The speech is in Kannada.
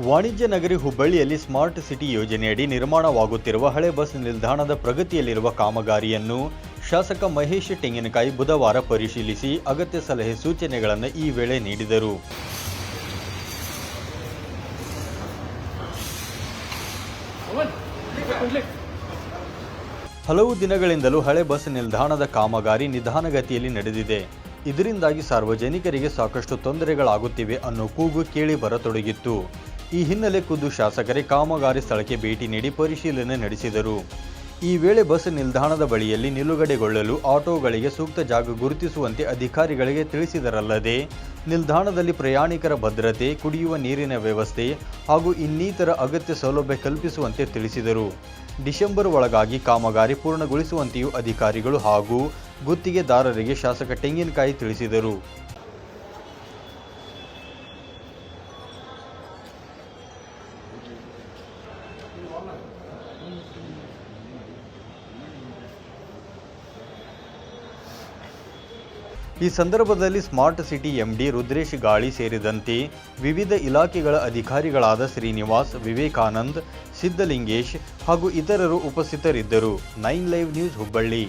ವಾಣಿಜ್ಯ ನಗರಿ ಹುಬ್ಬಳ್ಳಿಯಲ್ಲಿ ಸ್ಮಾರ್ಟ್ ಸಿಟಿ ಯೋಜನೆಯಡಿ ನಿರ್ಮಾಣವಾಗುತ್ತಿರುವ ಹಳೆ ಬಸ್ ನಿಲ್ದಾಣದ ಪ್ರಗತಿಯಲ್ಲಿರುವ ಕಾಮಗಾರಿಯನ್ನು ಶಾಸಕ ಮಹೇಶ್ ತೆಂಗಿನಕಾಯಿ ಬುಧವಾರ ಪರಿಶೀಲಿಸಿ ಅಗತ್ಯ ಸಲಹೆ ಸೂಚನೆಗಳನ್ನು ಈ ವೇಳೆ ನೀಡಿದರು. ಹಲವು ದಿನಗಳಿಂದಲೂ ಹಳೆ ಬಸ್ ನಿಲ್ದಾಣದ ಕಾಮಗಾರಿ ನಿಧಾನಗತಿಯಲ್ಲಿ ನಡೆದಿದೆ. ಇದರಿಂದಾಗಿ ಸಾರ್ವಜನಿಕರಿಗೆ ಸಾಕಷ್ಟು ತೊಂದರೆಗಳಾಗುತ್ತಿವೆ ಅನ್ನೋ ಕೂಗು ಕೇಳಿ ಬರತೊಡಗಿತ್ತು. ಈ ಹಿನ್ನೆಲೆ ಖುದ್ದು ಶಾಸಕರೇ ಕಾಮಗಾರಿ ಸ್ಥಳಕ್ಕೆ ಭೇಟಿ ನೀಡಿ ಪರಿಶೀಲನೆ ನಡೆಸಿದರು. ಈ ವೇಳೆ ಬಸ್ ನಿಲ್ದಾಣದ ಬಳಿಯಲ್ಲಿ ನಿಲುಗಡೆಗೊಳ್ಳಲು ಆಟೋಗಳಿಗೆ ಸೂಕ್ತ ಜಾಗ ಗುರುತಿಸುವಂತೆ ಅಧಿಕಾರಿಗಳಿಗೆ ತಿಳಿಸಿದರಲ್ಲದೆ, ನಿಲ್ದಾಣದಲ್ಲಿ ಪ್ರಯಾಣಿಕರ ಭದ್ರತೆ, ಕುಡಿಯುವ ನೀರಿನ ವ್ಯವಸ್ಥೆ ಹಾಗೂ ಇನ್ನಿತರ ಅಗತ್ಯ ಸೌಲಭ್ಯ ಕಲ್ಪಿಸುವಂತೆ ತಿಳಿಸಿದರು. ಡಿಸೆಂಬರ್ ಒಳಗಾಗಿ ಕಾಮಗಾರಿ ಪೂರ್ಣಗೊಳಿಸುವಂತೆಯೂ ಅಧಿಕಾರಿಗಳು ಹಾಗೂ ಗುತ್ತಿಗೆದಾರರಿಗೆ ಶಾಸಕ ತೆಂಗಿನಕಾಯಿ ತಿಳಿಸಿದರು. ಈ ಸಂದರ್ಭದಲ್ಲಿ ಸ್ಮಾರ್ಟ್ ಸಿಟಿ ಎಂಡಿ ರುದ್ರೇಶ್ ಗಾಳಿ ಸೇರಿದಂತೆ ವಿವಿಧ ಇಲಾಖೆಗಳ ಅಧಿಕಾರಿಗಳಾದ ಶ್ರೀನಿವಾಸ್, ವಿವೇಕಾನಂದ್ ಸಿದ್ದಲಿಂಗೇಶ್ ಹಾಗೂ ಇತರರು ಉಪಸ್ಥಿತರಿದ್ದರು. Nine live news Hubballi.